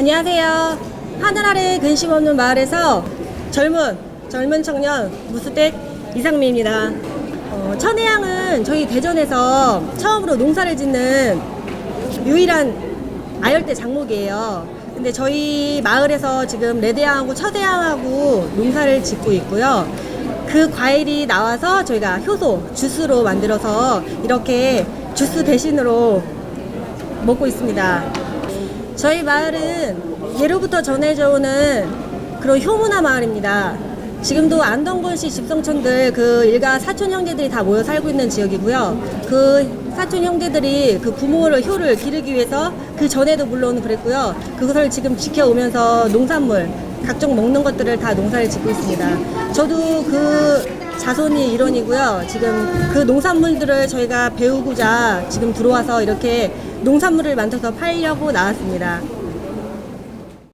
안녕하세요. 하늘 아래 근심 없는 마을에서 젊은 젊은 청년 무스댁 이상미입니다. 어, 천혜향은 저희 대전에서 처음으로 농사를 짓는 유일한 아열대 장목이에요. 근데 저희 마을에서 지금 레드향하고 첫해향하고 농사를 짓고 있고요. 그 과일이 나와서 저희가 효소, 주스로 만들어서 이렇게 주스 대신으로 먹고 있습니다. 저희 마을은 예로부터 전해져 오는 그런 효문화 마을입니다. 지금도 안동군시 집성촌들 그 일가 사촌 형제들이 다 모여 살고 있는 지역이고요. 그 사촌 형제들이 그 부모를 효를 기르기 위해서 그 전에도 물론 그랬고요. 그것을 지금 지켜오면서 농산물 각종 먹는 것들을 다 농사를 짓고 있습니다. 저도 그 자손이 일원이고요. 지금 그 농산물들을 저희가 배우고자 지금 들어와서 이렇게 농산물을 만들어서 팔려고 나왔습니다.